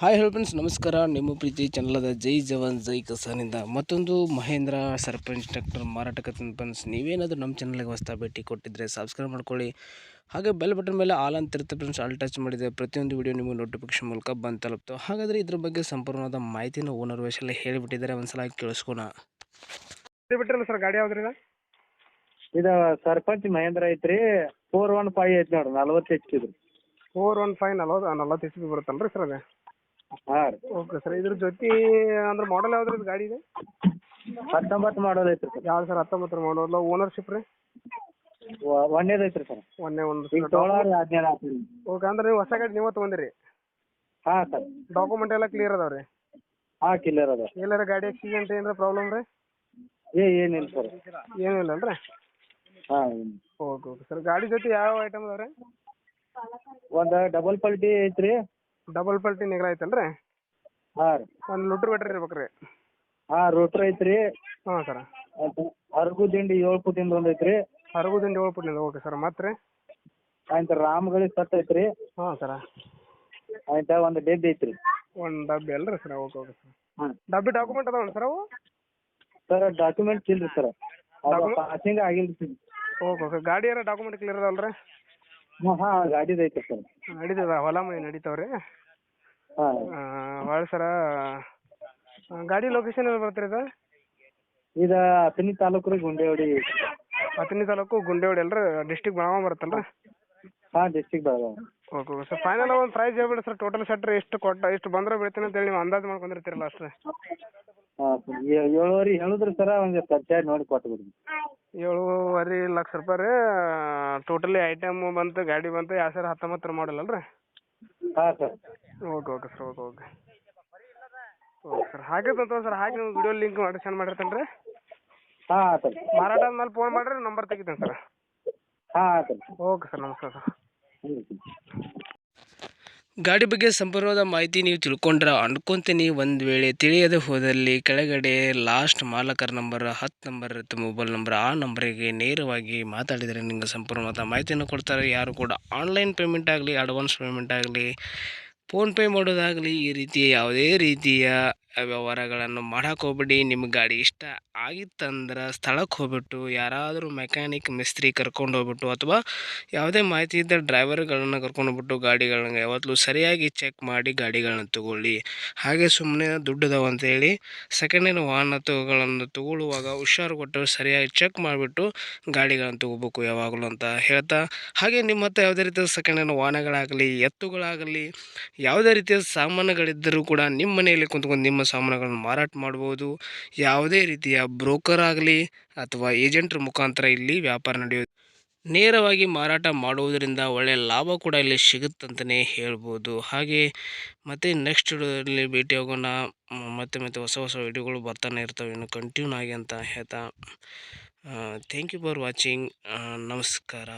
Hi hello friends ನಮಸ್ಕಾರ. ನಿಮ್ಮ ಪ್ರೀತಿ ಚಾನಲದ ಜೈ ಜವಾನ್ ಜೈ ಕಸಾನಿಂದ ಮತ್ತೊಂದು ಮಹೇಂದ್ರ ಸರ್ಪಂಚ್ ಟ್ರ್ಯಾಕ್ಟರ್ ಮಾರಾಟಕ್ಕೆ ಫ್ರೆಂಡ್ಸ್ ನೀವೇನಾದರೂ ನಮ್ಮ ಚಾನಲ್ಗೆ ಹೊಸ್ತಾ ಭೇಟಿ ಕೊಟ್ಟಿದ್ದರೆ ಸಬ್ಸ್ಕ್ರೈಬ್ ಮಾಡ್ಕೊಳ್ಳಿ. ಹಾಗೆ ಬೆಲ್ ಬಟನ್ ಮೇಲೆ ಆಲ್ ಅಂತ ಇರುತ್ತೆ ಫ್ರೆಂಡ್ಸ್ ಆಲ್ ಟಚ್ ಮಾಡಿದೆ ಪ್ರತಿಯೊಂದು ವಿಡಿಯೋ ನಿಮಗೆ ನೋಟಿಫಿಕೇಶನ್ ಮೂಲಕ ಬಂದು ತಲುಪ್ತು. ಹಾಗಾದರೆ ಇದ್ರ ಬಗ್ಗೆ ಸಂಪೂರ್ಣವಾದ ಮಾಹಿತಿನ ಓನರ್ ವಯಸ್ಸಲ್ಲಿ ಹೇಳಿಬಿಟ್ಟಿದ್ದಾರೆ. ಒಂದ್ಸಲ ಕೇಳಿಸ್ಕೊಣ ಬಿಟ್ಟಿರಲ್ಲ ಸರ್ ಗಾಡಿ ಯಾವ್ದ್ರಿ ಇದು ಇದು ಸರ್ಪಂಚ್ ಮಹೇಂದ್ರ ಐತ್ರಿ. ಫೋರ್ ಒನ್ ಫೈವ್ ಐತಿ ನೋಡ್ರಿ ನಲ್ವತ್ತು H P four one five ನಲ್ವತ್ತು ನಲ್ವತ್ತು ಎಚ್ ಪಿ ಬರುತ್ತಲ್ಲ ರೀ ಸರ್ ಅದು? ಹಾಂ ರೀ. ಓಕೆ ಸರ್ ಇದ್ರ ಜೊತೆ ಅಂದ್ರೆ ಮಾಡಲ್ ಯಾವ್ದು ರೀ ಗಾಡಿ ಇದೆ? ಹತ್ತೊಂಬತ್ತು ಮಾಡೋದು ಐತ್ರಿ ಸರ್. ಯಾವ್ದು ಸರ್ ಹತ್ತೊಂಬತ್ತರ ಮಾಡಲ್ಲ ಓನರ್ಶಿಪ್ ರೀ? ಒಂದೇದು ಐತ್ರಿ ಸರ್. ಒಂದೇ ಒಂದು ಈಗ ತೊಗೊಳೋರು ಹದಿನೇಳು ಆಗ್ತದೆ ಓಕೆ ಅಂದ್ರೆ ನೀವು ಹೊಸ ಗಾಡಿ ನೀವೇ ತೊಗೊಂಡಿರಿ? ಹಾಂ ಸರ್. ಡಾಕ್ಯುಮೆಂಟ್ ಎಲ್ಲ ಕ್ಲಿಯರ್ ಅದಾವ ರೀ? ಹಾಂ ಕ್ಲಿಯರ್ ಅದ ಎಲ್ಲಾರ ಗಾಡಿ ಆಕ್ಸಿಡೆಂಟ್ ಏನಾರ ಪ್ರಾಬ್ಲಮ್ ರೀ? ಏ ಏನಿಲ್ಲ ಸರ್. ಏನಿಲ್ಲ ಇಲ್ಲ ಅಲ್ರಿ? ಹಾಂ ಓಕೆ ಓಕೆ ಸರ್ ಗಾಡಿ ಜೊತೆ ಯಾವ ಐಟಮ್ ಅದಾವ ರೀ? ಒಂದು ಡಬಲ್ ಪಲ್ಟಿ ಐತ್ರಿ. ಡಬಲ್ ಪಲ್ಟಿ ನಿಗಲ ಐತಲ್ರಿ? ಹಾಂ ರೀ. ಒಂದು ಲುಟ್ರ್ ಬ್ಯಾಟ್ರಿ ಇರ್ಬೇಕ್ರಿ. ಹಾಂ ರೋಟ್ರ್ ಐತ್ರಿ. ಹಾ ಸರ್. ಅರ್ಗು ದಿಂಡಿ ಏಳು ಫುಟಿಂದ ಒಂದ್ ಐತ್ರಿ. ದಿಂಡಿ ಏಳು ಫುಟ್ನಿಂದ ಓಕೆ ಸರ್. ಮತ್ತೆ ಆಯ್ತು ರಾಮ್ಗಳಿ ಸತ್ ಐತ್ರಿ. ಹಾ ಸರ. ಆಯ್ತಾ ಒಂದು ಡಬ್ಬಿ ಐತ್ರಿ. ಒಂದು ಡಬ್ಬಿ ಅಲ್ರಿ ಸರ್ ಓಕೆ ಓಕೆ ಸರ್. ಹಾಂ. ಡಬ್ಬಿ ಡಾಕ್ಯುಮೆಂಟ್ ಅದಾವಲ್ಲ ಸರ್ ಅವು? ಸರ್ ಡಾಕ್ಯುಮೆಂಟ್ ಇಲ್ರಿ ಸರ್. ಪಾಸಿಂಗ್ ಆಗಿಲ್ಲ ಸರ್. Okay okay. ಗಾಡಿ ಏನಾರ ಡಾಕ್ಯುಮೆಂಟ್ ಕ್ಲಿಯರ್ ಅದಾವಲ್ಲ ರೀ ಹಾಂ ಹಾ ಗಾಡಿದು ಐತೆ ಸರ್. ನಡೀತದ ಹೊಲ ಮನೆ ನಡೀತಾವ್ರಿ? ಹಾಂ. ಭಾಳ ಸರ ಗಾಡಿ ಲೊಕೇಶನ್ ಎಲ್ಲಿ ಬರ್ತೀರಿ ಇದು? ಇದು ಹತ್ತನೇ ತಾಲೂಕು ರೀ ಗುಂಡೇವಾಡಿ. ಅಥಣಿ ತಾಲೂಕು ಗುಂಡೇವಾಡಿ ಅಲ್ರಿ ಡಿಸ್ಟಿಕ್ ಬೆಳಗಾವ್ ಬರುತ್ತಲ್ಲ ಹಾ district Belagavi okay okay sir final ಒಂದು ಪ್ರೈಸ್ ಹೇಳ್ಬಿಡಿ ಸರ್ ಟೋಟಲ್ ಸೆಟ್ ಎಷ್ಟು ಕೊಟ್ಟ ಎಷ್ಟು ಬಂದ್ರೆ ಬೀಳ್ತೀನಿ ಅಂತೇಳಿ ನೀವು ಅಂದಾಜು ಮಾಡ್ಕೊಂಡಿರ್ತೀರಲ್ಲ ಅಷ್ಟೇ. ಏಳುವರೆ ಹೇಳಿದ್ರಿ ಸರ ಒಂದು ಖರ್ಚಾಗಿ ನೋಡಿ ಕೊಟ್ಟು ಬಿಡ್ರಿ ಏಳುವರೆ ಲಕ್ಷ ರೂಪಾಯಿ ರೀ. ಟೋಟಲಿ ಐಟಮ್ ಬಂತು ಗಾಡಿ ಬಂತು ಎರಡು ಸಾವಿರ ಹತ್ತೊಂಬತ್ತರ ಮಾಡಲ್ ಅಲ್ರಿ? ಹಾಂ sir. Okay okay sir okay okay okay sir ಹಾಕಿರ್ತಂತ sir ಹಾಕಿ ನೀವು ವಿಡಿಯೋ ಲಿಂಕ್ ಮಾಡಿ ಸೆಂಡ್ ಮಾಡಿರ್ತೇನೆ ರೀ. ಹಾ ಆಯ್ತು ರೀ ಮಾರಾಟ ಆದ್ಮೇಲೆ ಫೋನ್ ಮಾಡ್ರಿ ನಂಬರ್ ತೆಗಿತೇನೆ ಸರ್ ಹಾ ಆಯ್ತು ರೀ ಓಕೆ ಸರ್ ನಮಸ್ಕಾರ ಸರ್ ಹ್ಞೂ ಗಾಡಿ ಬಗ್ಗೆ ಸಂಪೂರ್ಣವಾದ ಮಾಹಿತಿ ನೀವು ತಿಳ್ಕೊಂಡ್ರೆ ಅನ್ಕೊಂತೀನಿ. ಒಂದು ವೇಳೆ ತಿಳಿಯದೆ ಹೋದಲ್ಲಿ ಕೆಳಗಡೆ ಲಾಸ್ಟ್ ಮಾಲಕರ ನಂಬರ್ ಹತ್ತು ನಂಬರ್ ಇರುತ್ತೆ ಮೊಬೈಲ್ ನಂಬರ್ ಆ ನಂಬರಿಗೆ ನೇರವಾಗಿ ಮಾತಾಡಿದರೆ ನಿಮಗೆ ಸಂಪೂರ್ಣವಾದ ಮಾಹಿತಿಯನ್ನು ಕೊಡ್ತಾರೆ. ಯಾರು ಕೂಡ ಆನ್ಲೈನ್ ಪೇಮೆಂಟ್ ಆಗಲಿ ಅಡ್ವಾನ್ಸ್ ಪೇಮೆಂಟ್ ಆಗಲಿ ಫೋನ್ಪೇ ಮಾಡೋದಾಗಲಿ ಈ ರೀತಿಯ ಯಾವುದೇ ರೀತಿಯ ವ್ಯವಹಾರಗಳನ್ನು ಮಾಡಕ್ಕೆ ಹೋಗ್ಬೇಡಿ ನಿಮ್ಮ ಗಾಡಿ ಇಷ್ಟ ಆಗಿತ್ತಂದ್ರೆ ಸ್ಥಳಕ್ಕೆ ಹೋಗ್ಬಿಟ್ಟು ಯಾರಾದರೂ ಮೆಕ್ಯಾನಿಕ್ ಮಿಸ್ತ್ರಿ ಕರ್ಕೊಂಡು ಹೋಗ್ಬಿಟ್ಟು ಅಥವಾ ಯಾವುದೇ ಮಾಹಿತಿ ಇದ್ದ ಡ್ರೈವರ್ಗಳನ್ನು ಕರ್ಕೊಂಡು ಹೋಗ್ಬಿಟ್ಟು ಗಾಡಿಗಳನ್ನ ಯಾವತ್ತೂ ಸರಿಯಾಗಿ ಚೆಕ್ ಮಾಡಿ ಗಾಡಿಗಳನ್ನ ತಗೊಳ್ಳಿ. ಹಾಗೆ ಸುಮ್ಮನೆ ದುಡ್ಡದವ ಅಂತೇಳಿ ಸೆಕೆಂಡ್ ಹ್ಯಾಂಡ್ ವಾಹನಗಳನ್ನು ತಗೊಳ್ಳುವಾಗ ಹುಷಾರು ಕೊಟ್ಟು ಸರಿಯಾಗಿ ಚೆಕ್ ಮಾಡಿಬಿಟ್ಟು ಗಾಡಿಗಳನ್ನು ತಗೋಬೇಕು ಯಾವಾಗಲೂ ಅಂತ ಹೇಳ್ತಾ. ಹಾಗೆ ನಿಮ್ಮ ಹತ್ರ ಯಾವುದೇ ರೀತಿಯ ಸೆಕೆಂಡ್ ಹ್ಯಾಂಡ್ ವಾಹನಗಳಾಗಲಿ, ಎತ್ತುಗಳಾಗಲಿ, ಯಾವುದೇ ರೀತಿಯ ಸಾಮಾನುಗಳಿದ್ದರೂ ಕೂಡ ನಿಮ್ಮ ಮನೆಯಲ್ಲಿ ಕುಂತ್ಕೊಂಡು ನಿಮ್ಮ ಸಾಮಾನುಗಳನ್ನು ಮಾರಾಟ ಮಾಡ್ಬೋದು. ಯಾವುದೇ ರೀತಿಯ ಬ್ರೋಕರ್ ಆಗಲಿ ಅಥವಾ ಏಜೆಂಟ್ರ ಮುಖಾಂತರ ಇಲ್ಲಿ ವ್ಯಾಪಾರ ನಡೆಯೋದು ನೇರವಾಗಿ ಮಾರಾಟ ಮಾಡುವುದರಿಂದ ಒಳ್ಳೆಯ ಲಾಭ ಕೂಡ ಇಲ್ಲಿ ಸಿಗುತ್ತಂತಲೇ ಹೇಳ್ಬೋದು. ಹಾಗೆ ಮತ್ತು ನೆಕ್ಸ್ಟ್ ವಿಡಿಯೋದಲ್ಲಿ ಭೇಟಿ ಹೋಗೋಣ ಮ್, ಮತ್ತೆ ಮತ್ತೆ ಹೊಸ ಹೊಸ ವಿಡಿಯೋಗಳು ಬರ್ತಾನೆ ಇರ್ತವೆ. ಇನ್ನು ಕಂಟಿನ್ಯೂ ಆಗಿ ಅಂತ ಹೇಳ್ತಾ ಥ್ಯಾಂಕ್ ಯು ಫಾರ್ ವಾಚಿಂಗ್ ನಮಸ್ಕಾರ.